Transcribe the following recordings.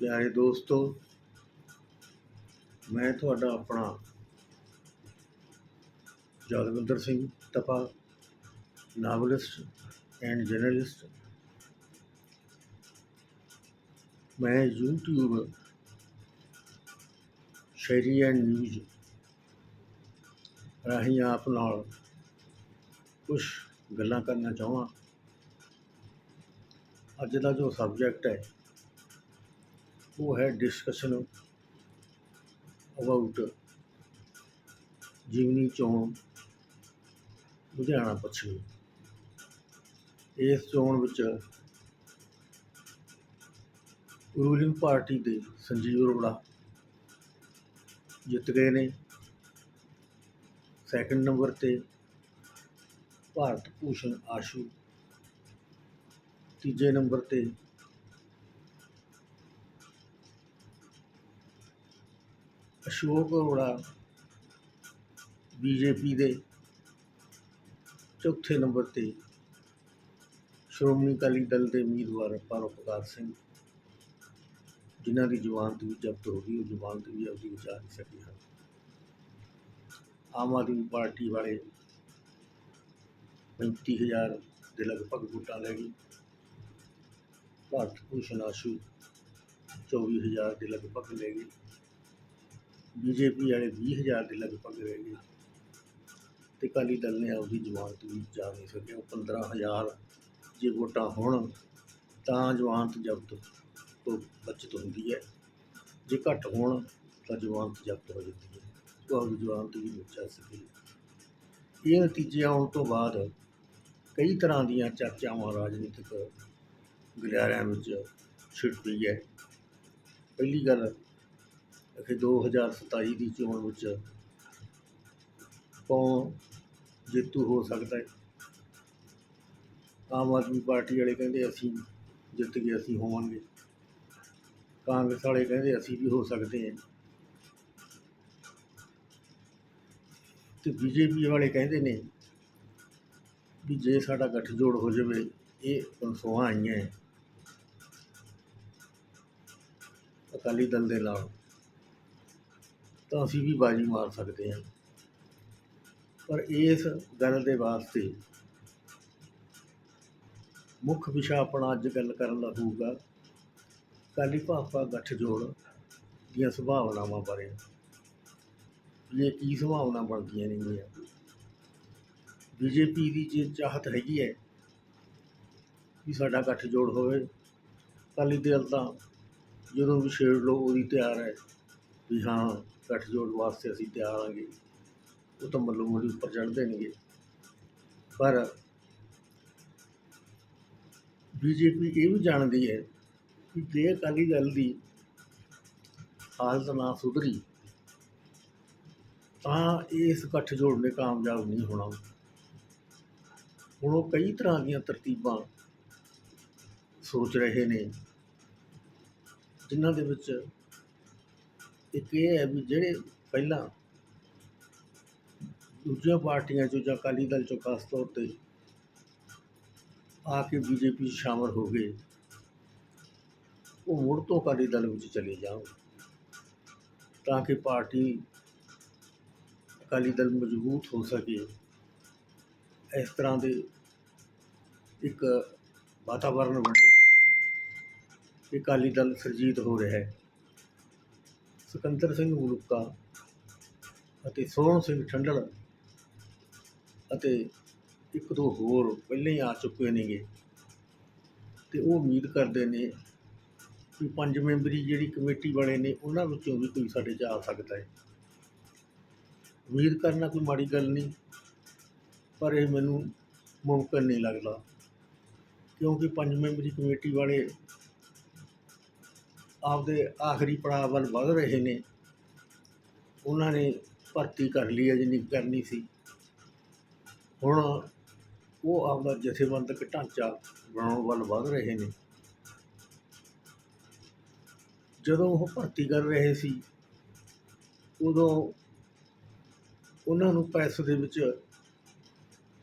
ਪਿਆਰੇ ਦੋਸਤੋ, ਮੈਂ ਤੁਹਾਡਾ ਆਪਣਾ Jagwinder Singh Tapa, novelist and journalist ਮੈਂ YouTube ਸ਼ਾਇਰੀ ਐਂਡ ਨਿਊਜ਼ ਰਾਹੀਂ ਆਪ ਨਾਲ ਕੁਝ ਗੱਲਾਂ ਕਰਨਾ ਚਾਹਾਂ ਅੱਜ ਦਾ ਜੋ ਸਬਜੈਕਟ ਹੈ ਉਹ ਹੈ ਡਿਸਕਸ਼ਨ ਅਬਾਊਟ ਜੀਵਨੀ ਚੋਣ ਲੁਧਿਆਣਾ ਪੱਛਮੀ। ਇਸ ਚੋਣ ਵਿੱਚ ਰੂਲਿੰਗ ਪਾਰਟੀ ਦੇ ਸੰਜੀਵ ਅਰੋੜਾ ਜਿੱਤ ਗਏ ਨੇ। ਸੈਕੰਡ ਨੰਬਰ ਤੇ ਭਾਰਤ ਭੂਸ਼ਣ ਆਸ਼ੂ। ਤੀਜੇ ਨੰਬਰ ਤੇ ਅਸ਼ੋਕ ਅਰੋੜਾ ਬੀਜੇਪੀ ਦੇ ਚੌਥੇ ਨੰਬਰ ਤੇ ਸ਼੍ਰੋਮਣੀ ਅਕਾਲੀ ਦਲ ਦੇ ਉਮੀਦਵਾਰ ਪਰੋਪਕਾਰ ਸਿੰਘ, ਜਿਨ੍ਹਾਂ ਦੀ ਜ਼ਮਾਨਤ ਵੀ ਜ਼ਬਤ ਹੋ ਗਈ, ਉਹ ਜ਼ਮਾਨਤ ਵੀ ਆਪਦੀ ਵਿਚਾਰ ਨਹੀਂ ਸਕੇ ਹਨ। ਆਮ ਆਦਮੀ ਪਾਰਟੀ ਵਾਲੇ ਪੈਂਤੀ ਹਜ਼ਾਰ ਦੇ ਲਗਭਗ ਵੋਟਾਂ ਲੈ ਗਈ ਭਾਰਤ ਭੂਸ਼ਣ ਆਸ਼ੂ ਚੌਵੀ ਹਜ਼ਾਰ ਦੇ ਲਗਭਗ ਲੈ ਗਈ ਬੀਜੇਪੀ ਵਾਲੇ ਵੀਹ ਹਜ਼ਾਰ ਦੇ ਲਗਭਗ ਰਹਿ ਗਏ। ਤੇ ਅਕਾਲੀ ਦਲ ਨੇ ਆਪਦੀ ਜ਼ਮਾਨਤ ਵੀ ਜਾ ਨਹੀਂ ਸਕਿਆ। ਉਹ ਪੰਦਰਾਂ ਹਜ਼ਾਰ ਜੇ ਵੋਟਾਂ ਹੋਣ, ਤਾਂ ਜ਼ਮਾਨਤ ਜ਼ਬਤ ਤੋਂ ਬਚਤ ਹੁੰਦੀ ਹੈ। ਜੇ ਘੱਟ ਹੋਣ, ਤਾਂ ਜ਼ਮਾਨਤ ਜ਼ਬਤ ਹੋ ਜਾਂਦੀ ਹੈ। ਉਹ ਆਪਦੀ ਜ਼ਮਾਨਤ ਵੀ ਨਹੀਂ ਬਚਾ ਸਕੀ। ਇਹ ਨਤੀਜੇ ਆਉਣ ਤੋਂ ਬਾਅਦ ਕਈ ਤਰ੍ਹਾਂ ਦੀਆਂ ਚਰਚਾਵਾਂ ਰਾਜਨੀਤਿਕ ਗਲਿਆਰਿਆਂ ਵਿੱਚ ਛਿੜ ਪਈ ਹੈ। ਪਹਿਲੀ ਗੱਲ ਦੋ ਹਜ਼ਾਰ ਸਤਾਈ ਦੀ ਚੋਣ ਵਿੱਚ ਕੌਣ ਜੇਤੂ ਹੋ ਸਕਦਾ ਹੈ। ਆਮ ਆਦਮੀ ਪਾਰਟੀ ਵਾਲੇ ਕਹਿੰਦੇ ਅਸੀਂ ਜਿੱਤ ਗਏ, ਅਸੀਂ ਹੋਵਾਂਗੇ। ਕਾਂਗਰਸ ਵਾਲੇ ਕਹਿੰਦੇ ਅਸੀਂ ਵੀ ਹੋ ਸਕਦੇ ਹਾਂ। ਤੇ ਬੀਜੇਪੀ ਵਾਲੇ ਕਹਿੰਦੇ ਨੇ ਵੀ ਜੇ ਸਾਡਾ ਗੱਠਜੋੜ ਹੋ ਜਾਵੇ, ਇਹ ਕਨਸੋਆਂ ਆਈਆਂ ਅਕਾਲੀ ਦਲ ਦੇ ਨਾਲ। ਤਾਂ ਅਸੀਂ ਵੀ ਬਾਜੀ ਮਾਰ ਸਕਦੇ ਹਾਂ। ਪਰ ਇਸ ਗੱਲ ਦੇ ਵਾਸਤੇ ਮੁੱਖ ਵਿਸ਼ਾ ਆਪਣਾ ਅੱਜ ਗੱਲ ਕਰਨ ਦਾ ਹੋਊਗਾ, ਅਕਾਲੀ ਭਾਜਪਾ ਗੱਠਜੋੜ ਦੀਆਂ ਸੰਭਾਵਨਾਵਾਂ ਬਾਰੇ। ਵੀ ਇਹ ਕੀ ਸੰਭਾਵਨਾ ਬਣਦੀਆਂ ਨੇਗੀਆਂ? ਬੀਜੇਪੀ ਦੀ ਜੇ ਚਾਹਤ ਹੈਗੀ ਹੈ ਕਿ ਸਾਡਾ ਗੱਠਜੋੜ ਹੋਵੇ, ਅਕਾਲੀ ਦਲ ਤਾਂ ਜਦੋਂ ਵੀ ਛੇੜ ਲਓ ਉਹਦੀ ਤਿਆਰ ਹੈ ਵੀ ਹਾਂ ਗੱਠਜੋੜ ਵਾਸਤੇ ਅਸੀਂ ਤਿਆਰ ਆਂਗੇ। ਉਹ ਤਾਂ ਮੱਲੋ ਮੋੜੀ ਉੱਪਰ ਚੜ੍ਹ ਦੇਣਗੇ ਪਰ ਬੀਜੇਪੀ ਇਹ ਵੀ ਜਾਣਦੀ ਹੈ ਕਿ ਜੇ ਅਕਾਲੀ ਦਲ ਦੀ ਹਾਲਤ ਨਾ ਸੁਧਰੀ, ਤਾਂ ਇਸ ਗੱਠਜੋੜ ਨੇ ਕਾਮਯਾਬ ਨਹੀਂ ਹੋਣਾ। ਹੁਣ ਉਹ ਕਈ ਤਰ੍ਹਾਂ ਦੀਆਂ ਤਰਤੀਬਾਂ ਸੋਚ ਰਹੇ ਨੇ, ਜਿਨ੍ਹਾਂ ਦੇ ਵਿੱਚ ਇੱਕ ਇਹ ਹੈ ਵੀ ਜਿਹੜੇ ਪਹਿਲਾਂ ਦੂਜੀਆਂ ਪਾਰਟੀਆਂ ਚੋਂ ਜਾਂ ਅਕਾਲੀ ਦਲ ਚੋਂ ਖਾਸ ਤੌਰ ਤੇ ਆ ਕੇ ਬੀਜੇਪੀ 'ਚ ਸ਼ਾਮਲ ਹੋ ਗਏ, ਉਹ ਮੁੜ ਤੋਂ ਅਕਾਲੀ ਦਲ ਵਿੱਚ ਚਲੇ ਜਾਣ। ਤਾਂ ਕਿ ਪਾਰਟੀ ਅਕਾਲੀ ਦਲ ਮਜ਼ਬੂਤ ਹੋ ਸਕੇ। ਇਸ ਤਰ੍ਹਾਂ ਦੇ ਇੱਕ ਵਾਤਾਵਰਨ ਬਣੇ ਕਿ ਅਕਾਲੀ ਦਲ ਸੁਰਜੀਤ ਹੋ ਰਿਹਾ ਹੈ। ਸਿਕੰਦਰ ਸਿੰਘ ਮਲੂਕਾ ਅਤੇ ਸੋਹਣ ਸਿੰਘ ਠੰਡਲ ਅਤੇ ਇੱਕ ਦੋ ਹੋਰ ਪਹਿਲਾਂ ਹੀ ਆ ਚੁੱਕੇ ਨੇਗੇ। ਤੇ ਉਹ ਉਮੀਦ ਕਰਦੇ ਨੇ ਕਿ ਪੰਜ ਮੈਂਬਰੀ ਜਿਹੜੀ ਕਮੇਟੀ ਵਾਲੇ ਨੇ, ਉਹਨਾਂ ਵਿੱਚੋਂ ਵੀ ਕੋਈ ਸਾਡੇ 'ਚ ਆ ਸਕਦਾ ਹੈ। ਉਮੀਦ ਕਰਨਾ ਕੋਈ ਮਾੜੀ ਗੱਲ ਨਹੀਂ, ਪਰ ਇਹ ਮੈਨੂੰ ਮੁਮਕਿਨ ਨਹੀਂ ਲੱਗਦਾ। ਕਿਉਂਕਿ ਪੰਜ ਮੈਂਬਰੀ ਕਮੇਟੀ ਵਾਲੇ ਆਪਦੇ ਆਖਰੀ ਪੜਾਅ ਵੱਲ ਵੱਧ ਰਹੇ ਨੇ। ਉਹਨਾਂ ਨੇ ਭਰਤੀ ਕਰ ਲਈ ਹੈ ਜਿੰਨੀ ਕਰਨੀ ਸੀ। ਹੁਣ ਉਹ ਆਪਦਾ ਜਥੇਬੰਦਕ ਢਾਂਚਾ ਬਣਾਉਣ ਵੱਲ ਵੱਧ ਰਹੇ ਨੇ। ਜਦੋਂ ਉਹ ਭਰਤੀ ਕਰ ਰਹੇ ਸੀ, ਉਦੋਂ ਉਹਨਾਂ ਨੂੰ ਪੈਸੇ ਦੇ ਵਿੱਚ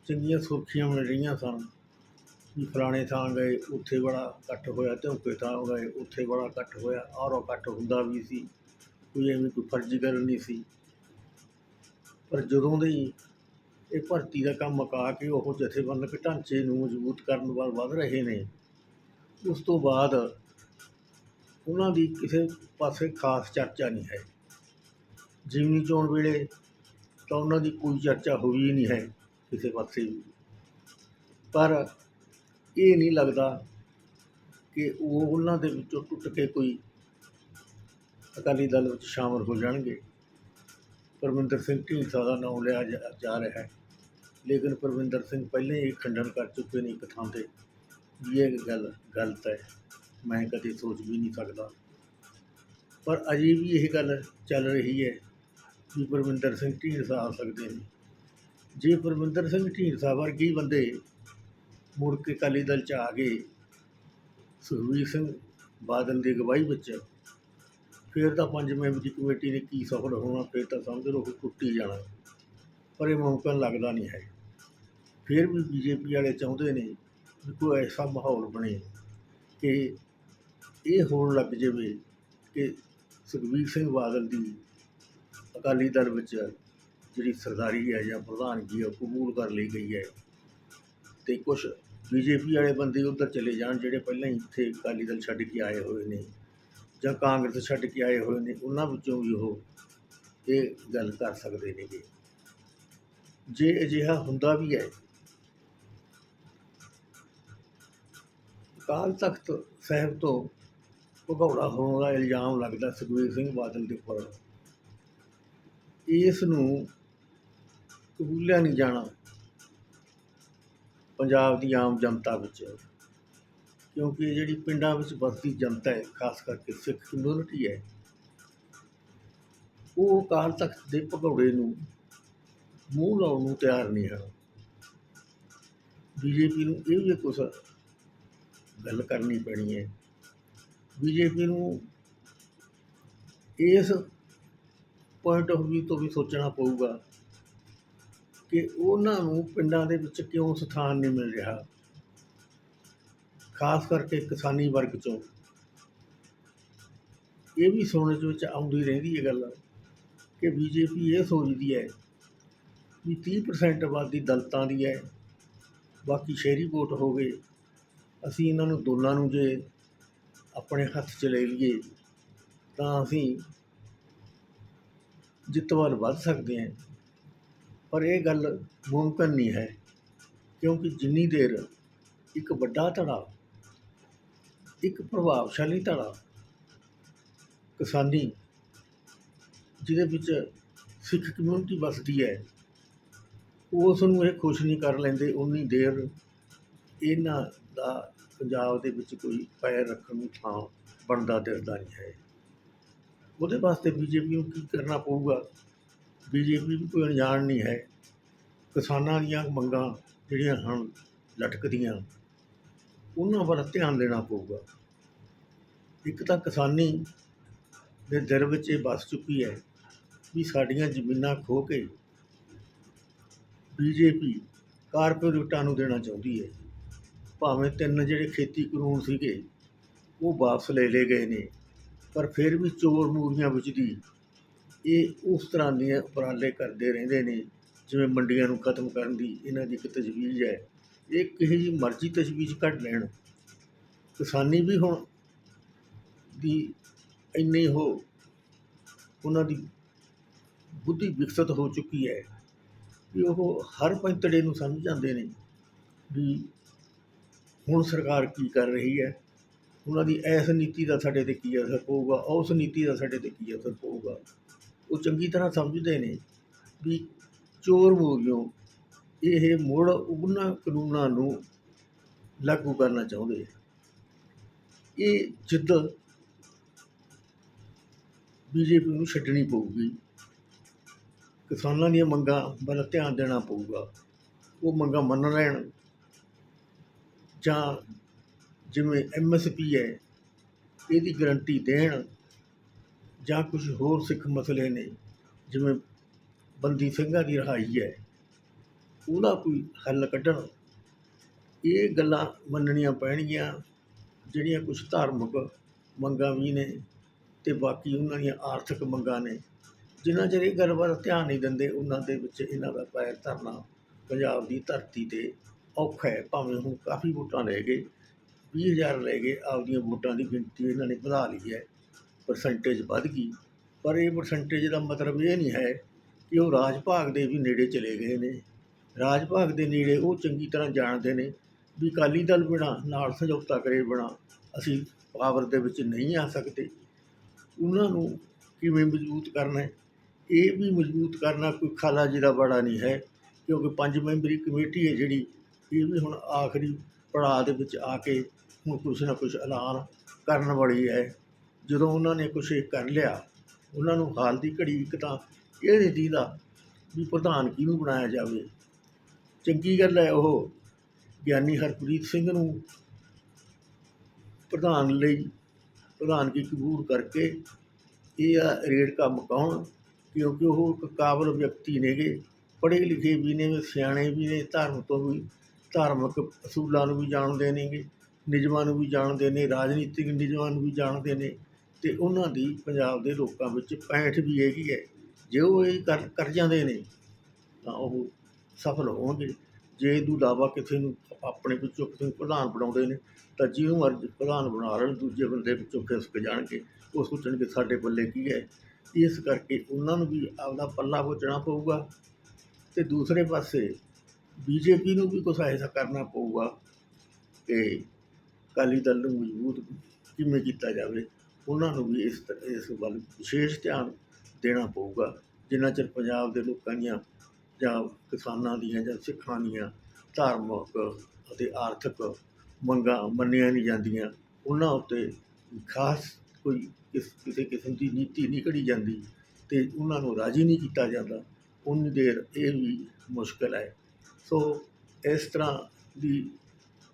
ਚੰਗੀਆਂ ਸੁਰਖੀਆਂ ਮਿਲ ਰਹੀਆਂ ਸਨ। ਫਲਾਣੇ ਥਾਂ ਗਏ, ਉੱਥੇ ਬੜਾ ਇਕੱਠ ਹੋਇਆ, ਧੌਕੇ ਥਾਂ ਗਏ, ਉੱਥੇ ਬੜਾ ਇਕੱਠ ਹੋਇਆ ਔਰ ਇਕੱਠ ਹੁੰਦਾ ਵੀ ਸੀ। ਕੋਈ ਐਵੇਂ ਕੋਈ ਫਰਜ਼ੀ ਗੱਲ ਨਹੀਂ ਸੀ। ਪਰ ਜਦੋਂ ਦੇ ਇਹ ਭਰਤੀ ਦਾ ਕੰਮ ਮੁਕਾ ਕੇ ਉਹ ਜਥੇਬੰਦਕ ਢਾਂਚੇ ਨੂੰ ਮਜ਼ਬੂਤ ਕਰਨ ਵੱਲ ਵੱਧ ਰਹੇ ਨੇ, ਉਸ ਤੋਂ ਬਾਅਦ ਉਹਨਾਂ ਦੀ ਕਿਸੇ ਪਾਸੇ ਖਾਸ ਚਰਚਾ ਨਹੀਂ ਹੈ। ਜਿਮਨੀ ਚੋਣ ਵੇਲੇ ਤਾਂ ਉਹਨਾਂ ਦੀ ਕੋਈ ਚਰਚਾ ਹੋਈ ਨਹੀਂ ਹੈ ਕਿਸੇ ਪਾਸੇ ਵੀ। ਪਰ ਇਹ ਨਹੀਂ ਲੱਗਦਾ ਕਿ ਉਹ ਉਹਨਾਂ ਦੇ ਵਿੱਚੋਂ ਟੁੱਟ ਕੇ ਕੋਈ ਅਕਾਲੀ ਦਲ ਵਿੱਚ ਸ਼ਾਮਲ ਹੋ ਜਾਣਗੇ। ਪਰਮਿੰਦਰ ਸਿੰਘ ਢੀਂਡਸਾ ਦਾ ਨਾਮ ਲਿਆ ਜਾ- ਰਿਹਾ ਹੈ। ਲੇਕਿਨ ਪਰਮਿੰਦਰ ਸਿੰਘ ਪਹਿਲਾਂ ਹੀ ਖੰਡਨ ਕਰ ਚੁੱਕੇ ਨੇ ਇੱਕ ਥਾਂ ਤੇ। ਵੀ ਇਹ ਗੱਲ ਗਲਤ ਹੈ। ਮੈਂ ਕਦੇ ਸੋਚ ਵੀ ਨਹੀਂ ਸਕਦਾ। ਪਰ ਅਜੇ ਵੀ ਇਹ ਗੱਲ ਚੱਲ ਰਹੀ ਹੈ ਵੀ ਪਰਮਿੰਦਰ ਸਿੰਘ ਢੀਂਡਸਾ ਆ ਸਕਦੇ ਨੇ। ਜੇ ਪਰਮਿੰਦਰ ਸਿੰਘ ਢੀਂਡਸਾ ਵਰਗੇ ਬੰਦੇ ਮੁੜ ਕੇ ਅਕਾਲੀ ਦਲ ਚ ਆ ਗਏ। ਸੁਖਬੀਰ ਸਿੰਘ ਬਾਦਲ ਦੀ ਅਗਵਾਈ ਵਿੱਚ ਫਿਰ ਤਾਂ ਪੰਜ ਮੈਂਬਰੀ ਦੀ ਕਮੇਟੀ ਨੇ ਕੀ ਸਫਲ ਹੋਣਾ, ਫਿਰ ਤਾਂ ਸਮਝ ਲਓ ਕਿ ਟੁੱਟੀ ਜਾਣਾ। ਪਰ ਇਹ ਮੁਮਕਿਨ ਲੱਗਦਾ ਨਹੀਂ ਹੈ। ਫਿਰ ਵੀ ਬੀਜੇਪੀ ਵਾਲੇ ਚਾਹੁੰਦੇ ਨੇ ਵੀ ਕੋਈ ਐਸਾ ਮਾਹੌਲ ਬਣੇ ਕਿ ਇਹ ਹੋਣ ਲੱਗ ਜਾਵੇ ਕਿ ਸੁਖਬੀਰ ਸਿੰਘ ਬਾਦਲ ਦੀ ਅਕਾਲੀ ਦਲ ਵਿੱਚ ਜਿਹੜੀ ਸਰਦਾਰੀ ਹੈ ਜਾਂ ਪ੍ਰਧਾਨਗੀ ਹੈ ਉਹ ਕਬੂਲ ਕਰ ਲਈ ਗਈ ਹੈ ਤੇ ਕੁਝ ਬੀਜੇਪੀ ਵਾਲੇ ਬੰਦੇ ਉੱਧਰ ਚਲੇ ਜਾਣ, ਜਿਹੜੇ ਪਹਿਲਾਂ ਹੀ ਇੱਥੇ ਅਕਾਲੀ ਦਲ ਛੱਡ ਕੇ ਆਏ ਹੋਏ ਨੇ ਜਾਂ ਕਾਂਗਰਸ ਛੱਡ ਕੇ ਆਏ ਹੋਏ ਨੇ, ਉਹਨਾਂ ਵਿੱਚੋਂ ਵੀ ਉਹ ਇਹ ਗੱਲ ਕਰ ਸਕਦੇ ਨੇਗੇ। ਜੇ ਅਜਿਹਾ ਹੁੰਦਾ ਵੀ ਹੈ, ਅਕਾਲ ਤਖਤ ਸਾਹਿਬ ਤੋਂ ਭਗੌੜਾ ਹੋਣ ਦਾ ਇਲਜ਼ਾਮ ਲੱਗਦਾ ਸੁਖਬੀਰ ਸਿੰਘ ਬਾਦਲ ਦੇ ਉੱਪਰ। ਇਸ ਨੂੰ ਕਬੂਲਿਆ ਨਹੀਂ ਜਾਣਾ। ਪੰਜਾਬ ਦੀ ਆਮ ਜਨਤਾ ਵਿੱਚ। ਕਿਉਂਕਿ ਜਿਹੜੀ ਪਿੰਡਾਂ ਵਿੱਚ ਵਸਦੀ ਜਨਤਾ ਹੈ, ਖਾਸ ਕਰਕੇ ਸਿੱਖ ਕਮਿਊਨਿਟੀ ਹੈ, ਉਹ ਅਕਾਲ ਤਖਤ ਦੇ ਭਗੌੜੇ ਨੂੰ ਮੂੰਹ ਲਾਉਣ ਨੂੰ ਤਿਆਰ ਨਹੀਂ ਹਨ। ਬੀਜੇਪੀ ਨੂੰ ਇਹ ਵੀ ਕੁਛ ਗੱਲ ਕਰਨੀ ਪੈਣੀ ਹੈ। ਬੀਜੇਪੀ ਨੂੰ ਇਸ ਪੁਆਇੰਟ ਆਫ View ਤੋਂ ਵੀ ਸੋਚਣਾ ਪਊਗਾ ਕਿ ਉਹਨਾਂ ਨੂੰ ਪਿੰਡਾਂ ਦੇ ਵਿੱਚ ਕਿਉਂ ਸਥਾਨ ਨਹੀਂ ਮਿਲ ਰਿਹਾ? ਖਾਸ ਕਰਕੇ ਕਿਸਾਨੀ ਵਰਗ ਚੋਂ। ਇਹ ਵੀ ਸੁਣਨ ਦੇ ਵਿੱਚ ਆਉਂਦੀ ਰਹਿੰਦੀ ਹੈ ਗੱਲ ਕਿ ਬੀਜੇਪੀ ਇਹ ਸੋਚਦੀ ਹੈ ਵੀ 30% ਆਬਾਦੀ ਦਲਤਾਂ ਦੀ ਹੈ, ਬਾਕੀ ਸ਼ਹਿਰੀ ਵੋਟ ਹੋ ਗਏ। ਅਸੀਂ ਇਹਨਾਂ ਨੂੰ ਦੋਨਾਂ ਨੂੰ ਜੇ ਆਪਣੇ ਹੱਥ 'ਚ ਲੈ ਲਈਏ, ਤਾਂ ਅਸੀਂ ਜਿੱਤ ਵੱਲ ਵੱਧ ਸਕਦੇ ਹਾਂ। ਪਰ ਇਹ ਗੱਲ ਮੁਮਕਿਨ ਨਹੀਂ ਹੈ, ਕਿਉਂਕਿ ਜਿੰਨੀ ਦੇਰ ਇੱਕ ਵੱਡਾ ਧੜਾ, ਇੱਕ ਪ੍ਰਭਾਵਸ਼ਾਲੀ ਧੜਾ ਕਿਸਾਨੀ, ਜਿਹਦੇ ਵਿੱਚ ਸਿੱਖ ਕਮਿਊਨਿਟੀ ਵੱਸਦੀ ਹੈ, ਉਸ ਨੂੰ ਇਹ ਖੁਸ਼ ਨਹੀਂ ਕਰ ਲੈਂਦੇ, ਉਨੀ ਦੇਰ ਇਹਨਾਂ ਦਾ ਪੰਜਾਬ ਦੇ ਵਿੱਚ ਕੋਈ ਪੈਰ ਰੱਖਣ ਨੂੰ ਥਾਂ ਬਣਦਾ ਦਿਸਦਾ ਨਹੀਂ ਹੈ। ਉਹਦੇ ਵਾਸਤੇ ਬੀਜੇਪੀ ਨੂੰ ਕੀ ਕਰਨਾ ਪਊਗਾ? ਬੀਜੇਪੀ ਵੀ ਕੋਈ ਅਣਜਾਣ ਨਹੀਂ ਹੈ। ਕਿਸਾਨਾਂ ਦੀਆਂ ਮੰਗਾਂ ਜਿਹੜੀਆਂ ਹਨ, ਲਟਕਦੀਆਂ, ਉਹਨਾਂ ਵੱਲ ਧਿਆਨ ਦੇਣਾ ਪਊਗਾ। ਇੱਕ ਤਾਂ ਕਿਸਾਨੀ ਦੇ ਦਿਲ ਵਿੱਚ ਇਹ ਵਸ ਚੁੱਕੀ ਹੈ ਵੀ ਸਾਡੀਆਂ ਜ਼ਮੀਨਾਂ ਖੋ ਕੇ ਬੀਜੇਪੀ ਕਾਰਪੋਰੇਟਾਂ ਨੂੰ ਦੇਣਾ ਚਾਹੁੰਦੀ ਹੈ। ਭਾਵੇਂ ਤਿੰਨ ਜਿਹੜੇ ਖੇਤੀ ਕਾਨੂੰਨ ਸੀਗੇ, ਉਹ ਵਾਪਸ ਲੈ ਲਏ ਗਏ ਨੇ, ਪਰ ਫਿਰ ਵੀ ਚੋਰ ਮੂਰੀਆਂ ਵਿੱਚ ਦੀ ਇਹ ਉਸ ਤਰ੍ਹਾਂ ਦੀਆਂ ਉਪਰਾਲੇ ਕਰਦੇ ਰਹਿੰਦੇ ਨੇ, ਜਿਵੇਂ ਮੰਡੀਆਂ ਨੂੰ ਖਤਮ ਕਰਨ ਦੀ ਇਹਨਾਂ ਦੀ ਇੱਕ ਤਜਵੀਜ਼ ਹੈ। ਇਹ ਕਿਸੇ ਜੀ ਮਰਜ਼ੀ ਤਜਵੀਜ਼ ਕੱਢ ਲੈਣ। ਕਿਸਾਨੀ ਵੀ ਹੁਣ ਦੀ ਇੰਨੀ ਹੋ, ਉਹਨਾਂ ਦੀ ਬੁੱਧੀ ਵਿਕਸਿਤ ਹੋ ਚੁੱਕੀ ਹੈ ਵੀ ਉਹ ਹਰ ਪੰਤੜੇ ਨੂੰ ਸਮਝ ਜਾਂਦੇ ਨੇ ਵੀ ਹੁਣ ਸਰਕਾਰ ਕੀ ਕਰ ਰਹੀ ਹੈ। ਉਹਨਾਂ ਦੀ ਇਸ ਨੀਤੀ ਦਾ ਸਾਡੇ ਤੇ ਕੀ ਅਸਰ ਪਊਗਾ, ਉਸ ਨੀਤੀ ਦਾ ਸਾਡੇ ਤੇ ਕੀ ਅਸਰ ਪਊਗਾ। ਉਹ ਚੰਗੀ ਤਰ੍ਹਾਂ ਸਮਝਦੇ ਨੇ ਵੀ ਚੋਰ ਮੋਰੀਓ ਇਹ ਮੁੜ ਉਹਨਾਂ ਕਾਨੂੰਨਾਂ ਨੂੰ ਲਾਗੂ ਕਰਨਾ ਚਾਹੁੰਦੇ ਇਹ ਜਿੱਦ ਬੀਜੇਪੀ ਨੂੰ ਛੱਡਣੀ ਪਊਗੀ। ਕਿਸਾਨਾਂ ਦੀਆਂ ਮੰਗਾਂ ਵੱਲ ਧਿਆਨ ਦੇਣਾ ਪਊਗਾ। ਉਹ ਮੰਗਾਂ ਮੰਨ ਲੈਣ ਜਾਂ ਜਿਵੇਂ ਐਮਐਸਪੀ ਹੈ, ਇਹਦੀ ਗਰੰਟੀ ਦੇਣ। ਜਾਂ ਕੁਝ ਹੋਰ ਸਿੱਖ ਮਸਲੇ ਨੇ, ਜਿਵੇਂ ਬੰਦੀ ਸਿੰਘਾਂ ਦੀ ਰਿਹਾਈ ਹੈ, ਉਹਦਾ ਕੋਈ ਹੱਲ ਕੱਢਣ। ਇਹ ਗੱਲਾਂ ਮੰਨਣੀਆਂ ਪੈਣਗੀਆਂ, ਜਿਹੜੀਆਂ ਕੁਝ ਧਾਰਮਿਕ ਮੰਗਾਂ ਵੀ ਨੇ ਅਤੇ ਬਾਕੀ ਉਹਨਾਂ ਦੀਆਂ ਆਰਥਿਕ ਮੰਗਾਂ ਨੇ। ਜਿੰਨਾ ਚਿਰ ਇਹ ਗੱਲ ਵੱਲ ਧਿਆਨ ਨਹੀਂ ਦਿੰਦੇ, ਉਹਨਾਂ ਦੇ ਵਿੱਚ ਇਹਨਾਂ ਦਾ ਪੈਰ ਧਰਨਾ ਪੰਜਾਬ ਦੀ ਧਰਤੀ 'ਤੇ ਔਖਾ ਹੈ। ਭਾਵੇਂ ਹੁਣ ਕਾਫੀ ਵੋਟਾਂ ਲੈ ਗਏ, ਵੀਹ ਹਜ਼ਾਰ ਲੈ ਗਏ, ਆਪਦੀਆਂ ਵੋਟਾਂ ਦੀ ਗਿਣਤੀ ਇਹਨਾਂ ਨੇ ਵਧਾ ਲਈ ਹੈ। ਪਰਸੈਂਟੇਜ ਵੱਧ ਗਈ। ਪਰ ਇਹ ਪਰਸੈਂਟੇਜ ਦਾ ਮਤਲਬ ਇਹ ਨਹੀਂ ਹੈ ਕਿ ਉਹ ਰਾਜ ਭਾਗ ਦੇ ਵੀ ਨੇੜੇ ਚਲੇ ਗਏ ਨੇ। ਰਾਜ ਭਾਗ ਦੇ ਨੇੜੇ ਉਹ ਚੰਗੀ ਤਰ੍ਹਾਂ ਜਾਣਦੇ ਨੇ ਵੀ ਅਕਾਲੀ ਦਲ ਬਿਨਾਂ ਨਾਲ ਸਮਝੌਤਾ ਕਰੇ ਬਿਨਾਂ ਅਸੀਂ ਪਾਵਰ ਦੇ ਵਿੱਚ ਨਹੀਂ ਆ ਸਕਦੇ। ਉਹਨਾਂ ਨੂੰ ਕਿਵੇਂ ਮਜ਼ਬੂਤ ਕਰਨਾ ਹੈ? ਇਹ ਵੀ ਮਜ਼ਬੂਤ ਕਰਨਾ ਕੋਈ ਖਾਲਾ ਜੀ ਦਾ ਬੜਾ ਨਹੀਂ ਹੈ, ਕਿਉਂਕਿ ਪੰਜ ਮੈਂਬਰੀ ਕਮੇਟੀ ਹੈ ਜਿਹੜੀ, ਇਹ ਵੀ ਹੁਣ ਆਖਰੀ ਪੜਾਅ ਦੇ ਵਿੱਚ ਆ ਕੇ ਹੁਣ ਕੁਛ ਨਾ ਕੁਛ ਐਲਾਨ ਕਰਨ ਵਾਲੀ ਹੈ। ਜਦੋਂ ਉਹਨਾਂ ਨੇ ਕੁਛ ਇਹ ਕਰ ਲਿਆ, ਉਹਨਾਂ ਨੂੰ ਹਾਲ ਦੀ ਘੜੀ ਇੱਕ ਤਾਂ ਇਹ ਨਹੀਂ ਦੀਦਾ ਵੀ ਪ੍ਰਧਾਨ ਕਿਹਨੂੰ ਬਣਾਇਆ ਜਾਵੇ। ਚੰਗੀ ਗੱਲ ਹੈ ਉਹ, ਗਿਆਨੀ ਹਰਪ੍ਰੀਤ ਸਿੰਘ ਨੂੰ ਪ੍ਰਧਾਨ ਲਈ ਪ੍ਰਧਾਨਗੀ ਕਬੂਲ ਕਰਕੇ ਇਹ ਆ ਰੇੜਕਾ ਮਕਾਉਣ ਕਿਉਂਕਿ ਉਹ ਇੱਕ ਕਾਬਲ ਵਿਅਕਤੀ ਨੇਗੇ, ਪੜ੍ਹੇ ਲਿਖੇ ਵੀ ਨੇ ਸਿਆਣੇ ਵੀ ਨੇ, ਧਰਮ ਤੋਂ ਵੀ ਧਾਰਮਿਕ ਅਸੂਲਾਂ ਨੂੰ ਵੀ ਜਾਣਦੇ ਨੇਗੇ, ਨਿਯਮਾਂ ਨੂੰ ਵੀ ਜਾਣਦੇ ਨੇ, ਰਾਜਨੀਤਿਕ ਨਿਯਮਾਂ ਨੂੰ ਵੀ ਜਾਣਦੇ ਨੇ। ਅਤੇ ਉਹਨਾਂ ਦੀ ਪੰਜਾਬ ਦੇ ਲੋਕਾਂ ਵਿੱਚ ਪੈਂਠ ਵੀ ਹੈਗੀ ਹੈ। ਜੇ ਉਹ ਇਹ ਕਰ ਕਰ ਜਾਂਦੇ ਨੇ, ਤਾਂ ਉਹ ਸਫਲ ਹੋਣਗੇ। ਜੇ ਇਹ ਤੋਂ ਇਲਾਵਾ ਕਿਸੇ ਨੂੰ ਆਪਣੇ ਵਿੱਚੋਂ ਕਿਸੇ ਨੂੰ ਪ੍ਰਧਾਨ ਬਣਾਉਂਦੇ ਨੇ, ਤਾਂ ਜਿਹਨੂੰ ਮਰਜ਼ੀ ਪ੍ਰਧਾਨ ਬਣਾ ਲੈਣ, ਦੂਜੇ ਬੰਦੇ ਵਿੱਚੋਂ ਖਿਸਕ ਜਾਣਗੇ। ਉਹ ਸੋਚਣਗੇ ਸਾਡੇ ਪੱਲੇ ਕੀ ਹੈ। ਇਸ ਕਰਕੇ ਉਹਨਾਂ ਨੂੰ ਵੀ ਆਪਦਾ ਪੱਲਾ ਪੁੱਜਣਾ ਪਊਗਾ। ਅਤੇ ਦੂਸਰੇ ਪਾਸੇ ਬੀਜੇਪੀ ਨੂੰ ਵੀ ਕੁਛ ਐਸਾ ਕਰਨਾ ਪਊਗਾ ਕਿ ਅਕਾਲੀ ਦਲ ਨੂੰ ਮਜ਼ਬੂਤ ਕਿਵੇਂ ਕੀਤਾ ਜਾਵੇ। ਉਹਨਾਂ ਨੂੰ ਵੀ ਇਸ ਤ- ਇਸ ਵੱਲ ਵਿਸ਼ੇਸ਼ ਧਿਆਨ ਦੇਣਾ ਪਊਗਾ। ਜਿੰਨਾ ਚਿਰ ਪੰਜਾਬ ਦੇ ਲੋਕਾਂ ਦੀਆਂ ਜਾਂ ਕਿਸਾਨਾਂ ਦੀਆਂ ਜਾਂ ਸਿੱਖਾਂ ਦੀਆਂ ਧਾਰਮਿਕ ਅਤੇ ਆਰਥਿਕ ਮੰਗਾਂ ਮੰਨੀਆਂ ਨਹੀਂ ਜਾਂਦੀਆਂ, ਉਹਨਾਂ ਉੱਤੇ ਖਾਸ ਕੋਈ ਕਿਸ, ਕਿਸੇ ਕਿਸਮ ਦੀ ਨੀਤੀ ਨਹੀਂ ਘੜੀ ਜਾਂਦੀ ਅਤੇ ਉਹਨਾਂ ਨੂੰ ਰਾਜੀ ਨਹੀਂ ਕੀਤਾ ਜਾਂਦਾ ਉਨੀ ਦੇਰ ਇਹ ਵੀ ਮੁਸ਼ਕਲ ਹੈ। ਸੋ ਇਸ ਤਰ੍ਹਾਂ ਦੀ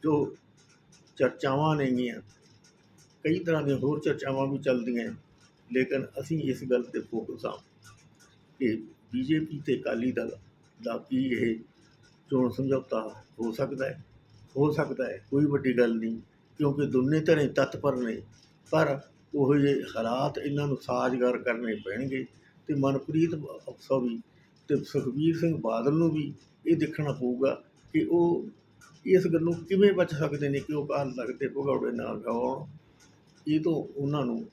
ਜੋ ਚਰਚਾਵਾਂ ਨੇਗੀਆਂ ਕਈ ਤਰ੍ਹਾਂ ਦੀਆਂ ਹੋਰ ਚਰਚਾਵਾਂ ਵੀ ਚੱਲਦੀਆਂ ਲੇਕਿਨ ਅਸੀਂ ਇਸ ਗੱਲ 'ਤੇ ਫੋਕਸ ਹਾਂ ਕਿ ਬੀਜੇਪੀ ਅਤੇ ਅਕਾਲੀ ਦਲ ਦਾ ਕੀ ਇਹ ਚੋਣ ਸਮਝੌਤਾ ਹੋ ਸਕਦਾ ਹੈ, ਹੋ ਸਕਦਾ ਹੈ, ਕੋਈ ਵੱਡੀ ਗੱਲ ਨਹੀਂ, ਕਿਉਂਕਿ ਦੋਨੇ ਧੜੇ ਤਤਪਰ ਨੇ, ਪਰ ਉਹ ਜਿਹੇ ਹਾਲਾਤ ਇਹਨਾਂ ਨੂੰ ਸਾਜ਼ਗਾਰ ਕਰਨੇ ਪੈਣਗੇ ਅਤੇ ਮਨਪ੍ਰੀਤ ਅਫਸਰ ਵੀ ਅਤੇ ਸੁਖਬੀਰ ਸਿੰਘ ਬਾਦਲ ਨੂੰ ਵੀ ਇਹ ਦੇਖਣਾ ਪਊਗਾ ਕਿ ਉਹ ਇਸ ਗੱਲ ਨੂੰ ਕਿਵੇਂ ਬਚ ਸਕਦੇ ਨੇ, ਕਿ ਉਹ ਅਕਾਲ ਲੱਗਦੇ ਭਗੌੜੇ ਨਾਲ ਗਵਾਉਣ ਇਹ ਤੋਂ ਉਹਨਾਂ ਨੂੰ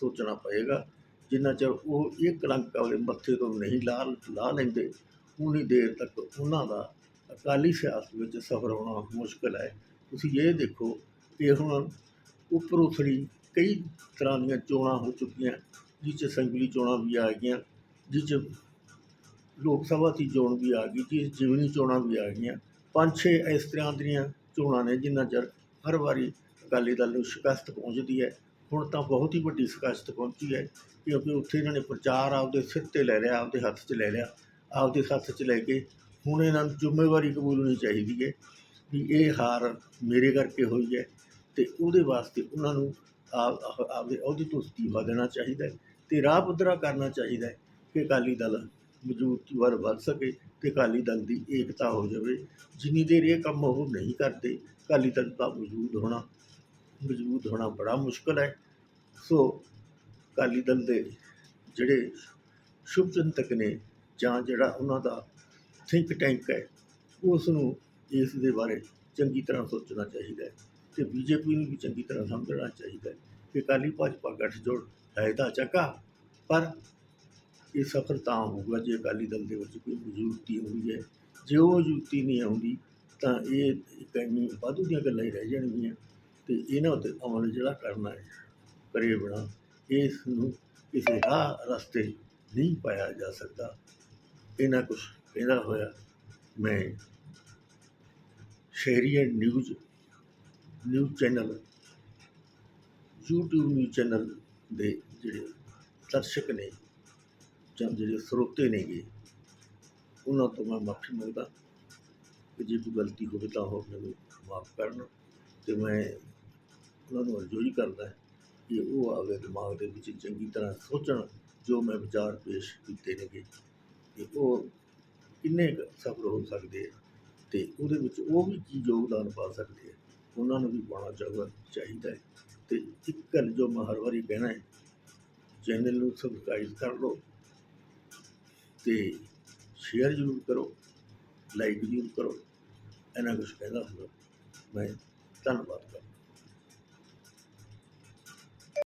ਸੋਚਣਾ ਪਏਗਾ। ਜਿੰਨਾ ਚਿਰ ਉਹ ਇਹ ਕਲੰਕ ਆਪਣੇ ਮੱਥੇ ਤੋਂ ਨਹੀਂ ਲਾ ਲਾ ਲੈਂਦੇ, ਉਨੀ ਦੇਰ ਤੱਕ ਉਹਨਾਂ ਦਾ ਅਕਾਲੀ ਸਿਆਸਤ ਵਿੱਚ ਸਫਰ ਹੋਣਾ ਮੁਸ਼ਕਲ ਹੈ। ਤੁਸੀਂ ਇਹ ਦੇਖੋ ਕਿ ਹੁਣ ਉੱਪਰ ਉਥੜੀ ਕਈ ਤਰ੍ਹਾਂ ਦੀਆਂ ਚੋਣਾਂ ਹੋ ਚੁੱਕੀਆਂ, ਜਿਸ 'ਚ ਸੰਗਲੀ ਚੋਣਾਂ ਵੀ ਆ ਗਈਆਂ, ਜਿਸ 'ਚ ਲੋਕ ਸਭਾ ਦੀ ਚੋਣ ਵੀ ਆ ਗਈ, ਜਿਸ 'ਚ ਜਿਮਨੀ ਚੋਣਾਂ ਵੀ ਆ ਗਈਆਂ। ਪੰਜ ਛੇ ਇਸ ਤਰ੍ਹਾਂ ਦੀਆਂ ਚੋਣਾਂ ਨੇ ਜਿੰਨਾ ਚਿਰ ਹਰ ਵਾਰੀ ਅਕਾਲੀ ਦਲ ਨੂੰ ਸ਼ਿਕਸਤ ਪਹੁੰਚਦੀ ਹੈ, ਹੁਣ ਤਾਂ ਬਹੁਤ ਹੀ ਵੱਡੀ ਸ਼ਿਕਸਤ ਪਹੁੰਚੀ ਹੈ ਕਿਉਂਕਿ ਉੱਥੇ ਇਹਨਾਂ ਨੇ ਪ੍ਰਚਾਰ ਆਪਦੇ ਸਿਰ 'ਤੇ ਲੈ ਲਿਆ, ਆਪਦੇ ਹੱਥ 'ਚ ਲੈ ਲਿਆ, ਆਪਦੇ ਹੱਥ 'ਚ ਲੈ ਕੇ ਹੁਣ ਇਹਨਾਂ ਨੂੰ ਜ਼ਿੰਮੇਵਾਰੀ ਕਬੂਲਣੀ ਚਾਹੀਦੀ ਹੈ ਵੀ ਇਹ ਹਾਰ ਮੇਰੇ ਕਰਕੇ ਹੋਈ ਹੈ ਅਤੇ ਉਹਦੇ ਵਾਸਤੇ ਉਹਨਾਂ ਨੂੰ ਆਪ ਆਪਦੇ ਅਹੁਦੇ ਤੋਂ ਅਸਤੀਫਾ ਦੇਣਾ ਚਾਹੀਦਾ ਹੈ ਅਤੇ ਰਾਹ ਪੱਧਰਾ ਕਰਨਾ ਚਾਹੀਦਾ ਹੈ ਕਿ ਅਕਾਲੀ ਦਲ ਮੌਜੂਦ ਵੱਲ ਵੱਧ ਸਕੇ ਅਤੇ ਅਕਾਲੀ ਦਲ ਦੀ ਏਕਤਾ ਹੋ ਜਾਵੇ। ਜਿੰਨੀ ਦੇਰ ਇਹ ਕੰਮ ਉਹ ਨਹੀਂ ਕਰਦੇ, ਅਕਾਲੀ ਦਲ ਦਾ ਮੌਜੂਦ ਹੋਣਾ ਮਜ਼ਬੂਤ ਹੋਣਾ ਬੜਾ ਮੁਸ਼ਕਲ ਹੈ। ਸੋ ਅਕਾਲੀ ਦਲ ਦੇ ਜਿਹੜੇ ਸ਼ੁਭ ਚਿੰਤਕ ਨੇ ਜਾਂ ਜਿਹੜਾ ਉਹਨਾਂ ਦਾ ਥਿੰਕ ਟੈਂਕ ਹੈ ਉਸ ਨੂੰ ਇਸ ਦੇ ਬਾਰੇ ਚੰਗੀ ਤਰ੍ਹਾਂ ਸੋਚਣਾ ਚਾਹੀਦਾ ਹੈ ਅਤੇ ਬੀਜੇਪੀ ਨੂੰ ਵੀ ਚੰਗੀ ਤਰ੍ਹਾਂ ਸਮਝਣਾ ਚਾਹੀਦਾ ਹੈ ਕਿ ਅਕਾਲੀ ਭਾਜਪਾ ਗੱਠਜੋੜ ਹੈ ਤਾਂ ਚੱਕਾ ਪਰ ਇਹ ਸਫਲ ਤਾਂ ਹੋਊਗਾ ਜੇ ਅਕਾਲੀ ਦਲ ਦੇ ਵਿੱਚ ਕੋਈ ਮੌਜੂਦਗੀ ਹੁੰਦੀ ਹੈ। ਜੇ ਉਹ ਮੌਜੂਦਗੀ ਨਹੀਂ ਆਉਂਦੀ, ਤਾਂ ਇਹ ਇੱਕ ਐਨੀ ਵਾਧੂ ਦੀਆਂ ਗੱਲਾਂ ਹੀ ਰਹਿ ਜਾਣਗੀਆਂ। ਅਤੇ ਇਹਨਾਂ ਉੱਤੇ ਅਮਲ ਜਿਹੜਾ ਕਰਨਾ ਹੈ, ਕਰੇ ਬਿਨਾਂ ਇਸ ਨੂੰ ਕਿਸੇ ਰਾਹ ਰਸਤੇ ਨਹੀਂ ਪਾਇਆ ਜਾ ਸਕਦਾ। ਇਹਨਾਂ ਕੁਛ ਕਹਿੰਦਾ ਹੋਇਆ, ਮੈਂ Shahriya news news channel, YouTube news channel ਦੇ ਜਿਹੜੇ ਦਰਸ਼ਕ ਨੇ ਜਾਂ ਜਿਹੜੇ ਸਰੋਤੇ ਨੇਗੇ, ਉਹਨਾਂ ਤੋਂ ਮੈਂ ਮਾਫੀ ਮੰਗਦਾ ਕਿ ਜੇ ਕੋਈ ਗਲਤੀ ਹੋਵੇ ਤਾਂ ਉਹ ਮੈਨੂੰ ਮਾਫ ਕਰਨ ਅਤੇ ਮੈਂ ਉਹਨਾਂ ਨੂੰ ਅਰਜ਼ੋਈ ਕਰਦਾ ਕਿ ਉਹ ਆਪਦੇ ਦਿਮਾਗ ਦੇ ਵਿੱਚ ਚੰਗੀ ਤਰ੍ਹਾਂ ਸੋਚਣ ਜੋ ਮੈਂ ਵਿਚਾਰ ਪੇਸ਼ ਕੀਤੇ ਨੇਗੇ। ਕਿ ਉਹ ਕਿੰਨੇ ਕੁ ਸਫਲ ਹੋ ਸਕਦੇ ਤੇ ਉਹਦੇ ਵਿੱਚ ਉਹ ਵੀ ਕੀ ਯੋਗਦਾਨ ਪਾ ਸਕਦੇ ਆ, ਉਹਨਾਂ ਨੂੰ ਵੀ ਪਾਉਣਾ ਚਾਹੀਦਾ ਚਾਹੀਦਾ ਹੈ। ਤੇ ਇੱਕ ਗੱਲ ਜੋ ਮੈਂ ਹਰ ਵਾਰੀ ਕਹਿਣਾ ਹੈ, ਚੈਨਲ ਨੂੰ ਸਬਸਕ੍ਰਾਈਬ ਕਰ ਲਓ ਤੇ ਸ਼ੇਅਰ ਜ਼ਰੂਰ ਕਰੋ ਲਾਈਕ ਜ਼ਰੂਰ ਕਰੋ ਇਹਨਾਂ ਕੁਛ ਕਹਿੰਦਾ ਹੁੰਦਾ। ਮੈਂ ਧੰਨਵਾਦ ਕਰਦਾ।